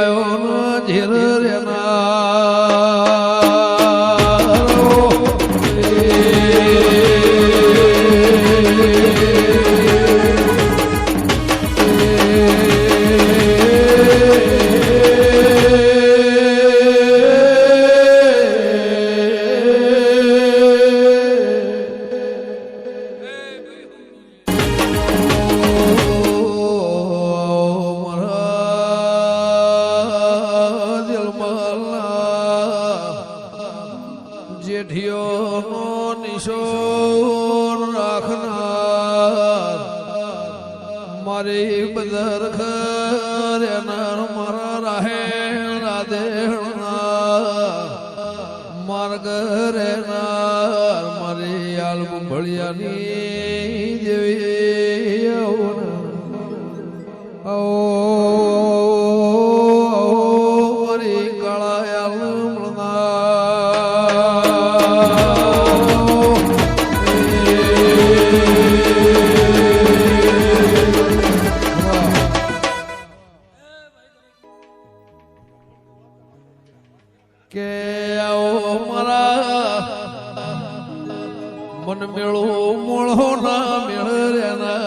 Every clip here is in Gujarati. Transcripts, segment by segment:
આવ્યો ધીર રે રાખનાર. મારે બદર ખરેનાર મારા રાહે રાધેણા માર્ગ રહેનાર મારી આલમ ભળિયાની કે આવો મારા મન મેળો મોળો ના મેળ રે ના.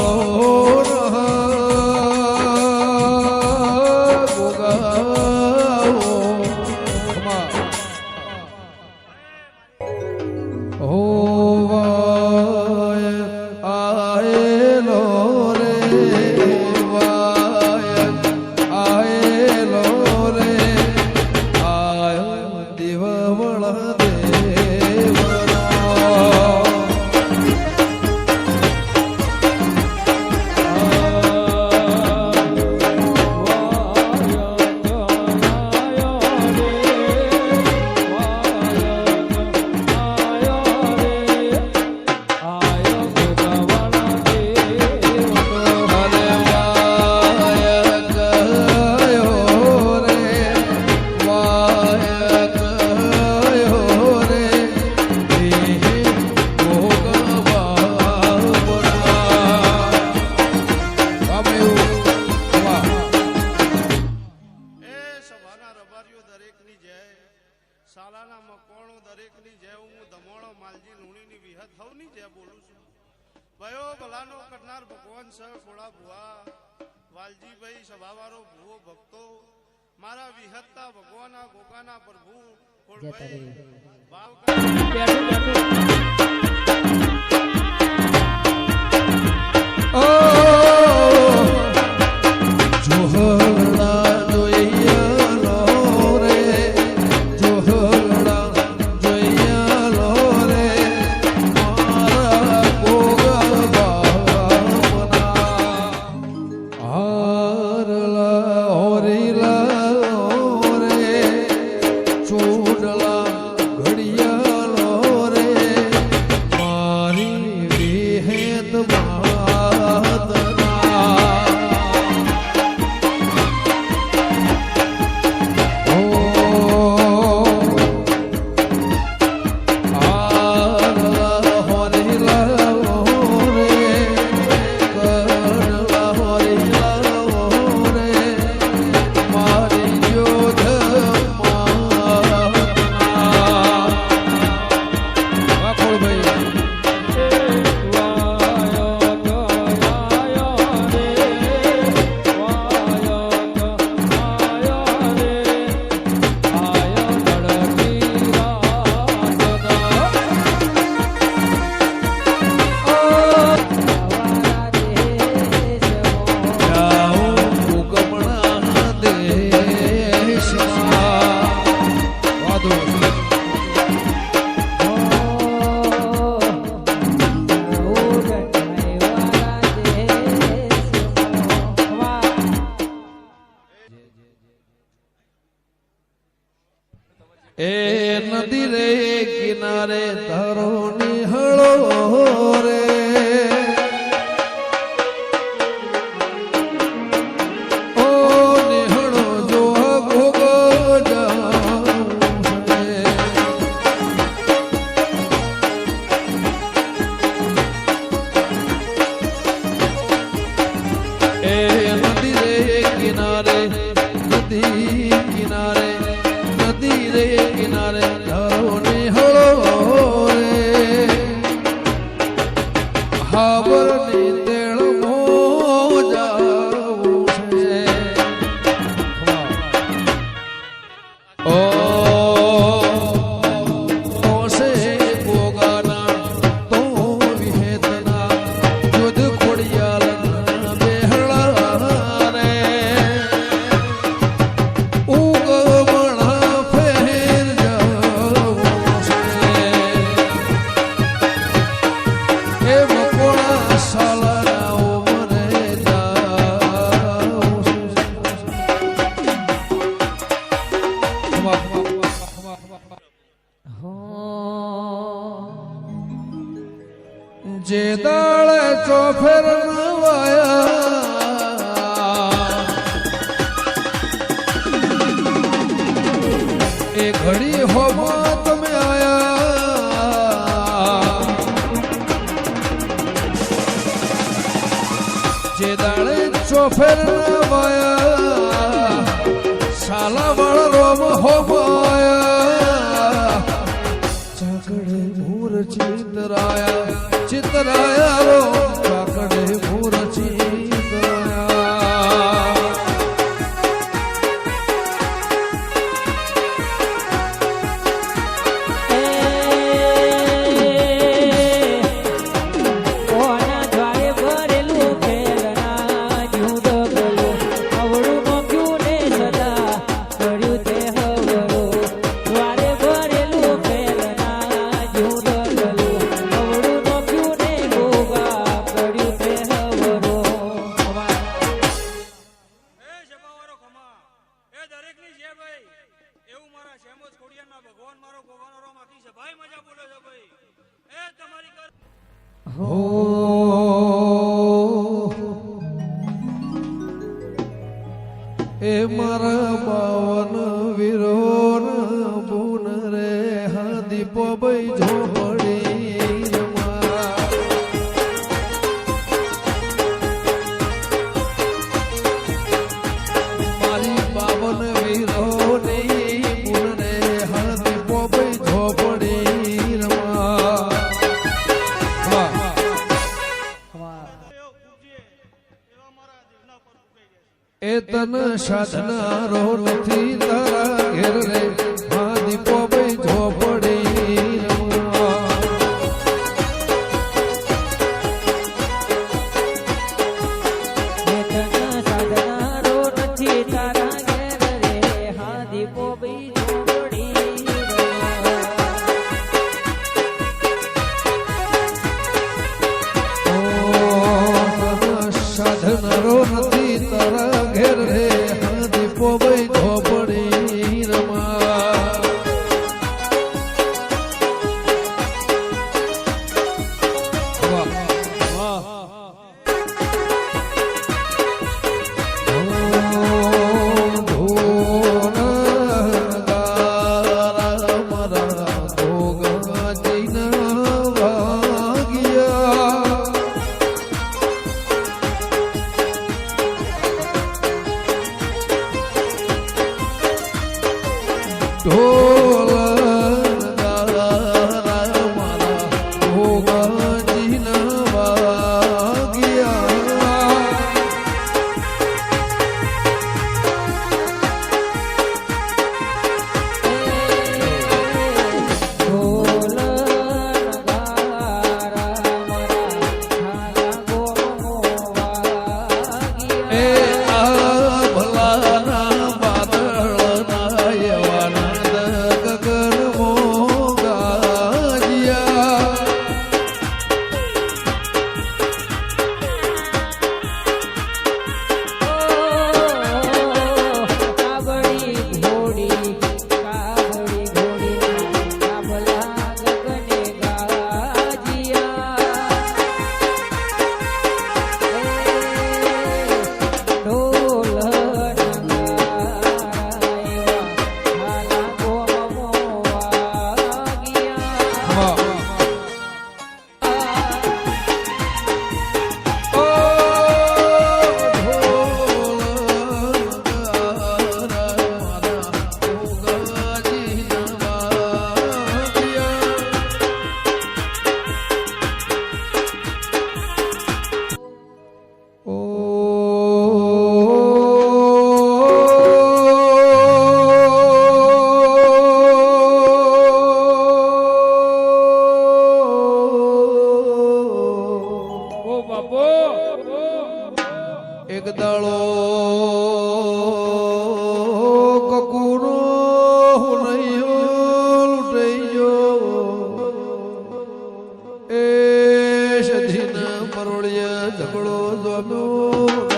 follow. ભલાનો કરનાર ભગવાન સર ભોળા ભુવા. વાલજીભાઈ સભાવાળો ભુવો ભક્તો. મારા વિહત્તા ભગવાના ગોગાના પ્રભુ કોળભાઈ એ નદી રે કિનારે ધરો નિહળો. হাবর भूर चितराया चितराया रो काकडे भूर चितराया છે ભાઈ. મજા મારા ચિંતન સાધનારો નથી વાનરો નથી તર ઘેર રે દીપો ભાઈ ધોપડી રમા ઝઘડો જમ્યો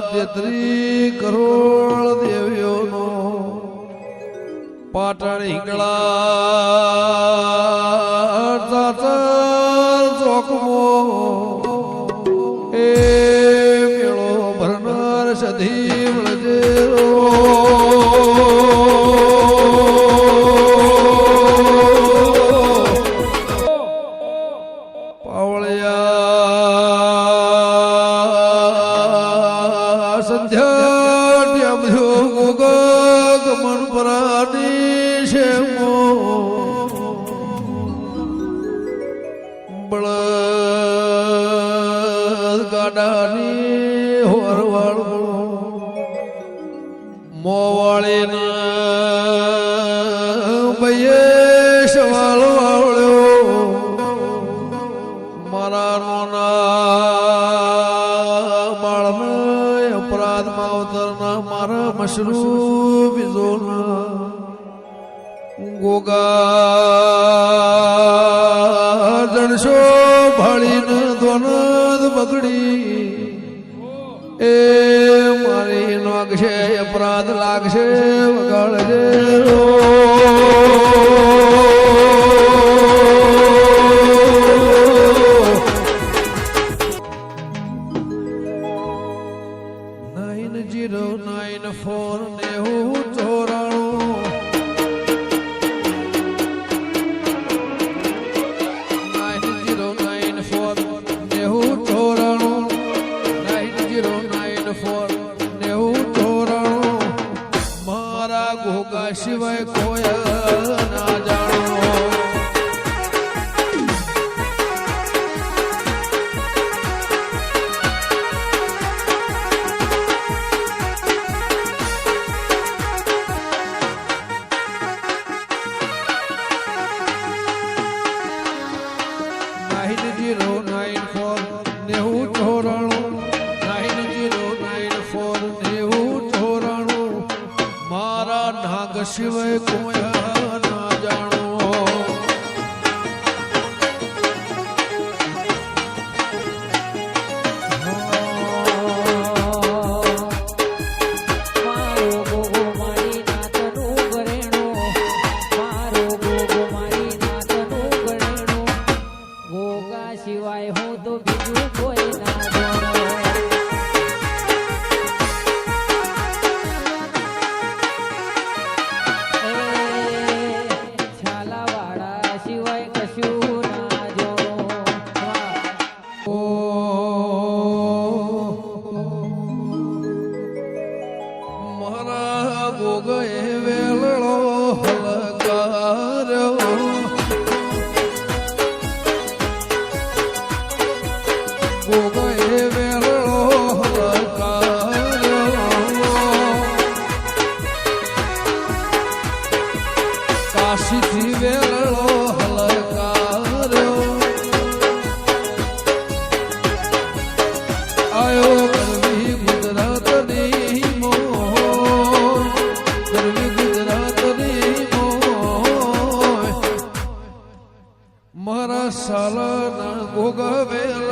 તેત્રી કરોડ દેવીઓનો પાટણ હિંગળા ચાચર ચોકમો. એ મેળો ભરનાર સધી એ મારી લાગશે અપરાધ લાગશે વગાડજે રો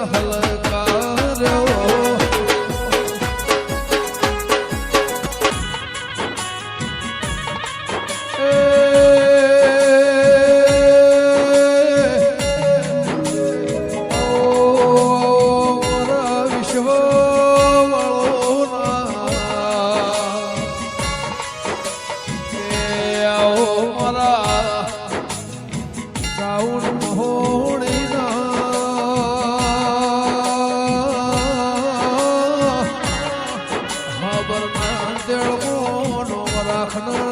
hello. ਅੱਖ ਨਾ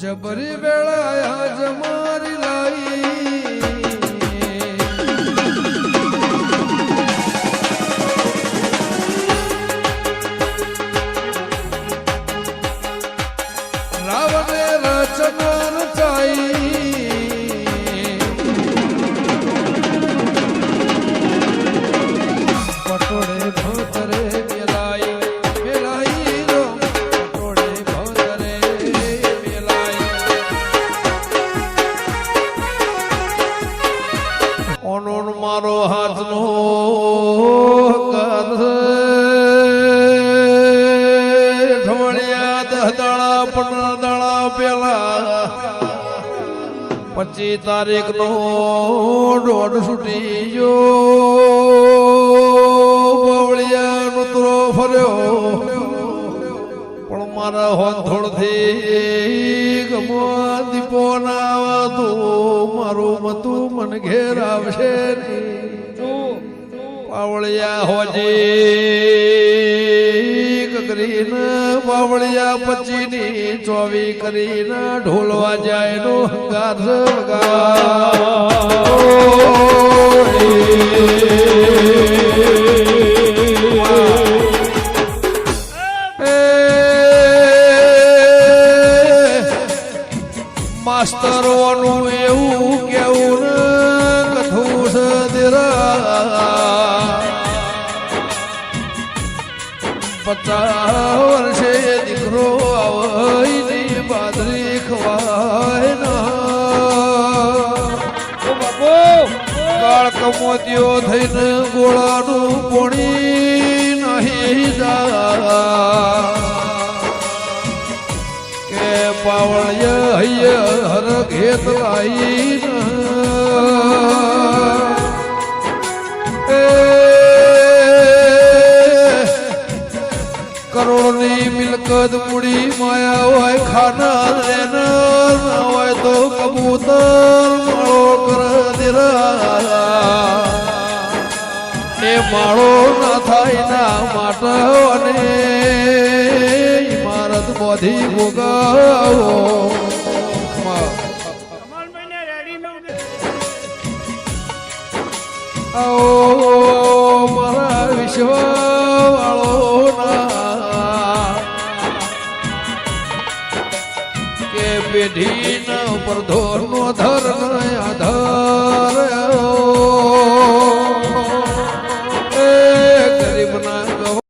ਜਬਰ ਵੇਲਾ આવશે પાવળિયા હોજી. કરીને પાવળિયા પચીની ચોવી કરીને ઢોલવા જાય નો હંગાર માસ્તરોનું કાળ કમોતીઓ થઈને ગોળાનું પોણી નહીં જા. કે પાવળ્ય હૈય હર ઘેત લાઈ કરોડની મિલકત મૂડી માયા હોય ખાના હોય તો કબૂતર માળો ના થાય ના માટે ઇમારત બોધી ભોગાવો. મારા વિશ્વ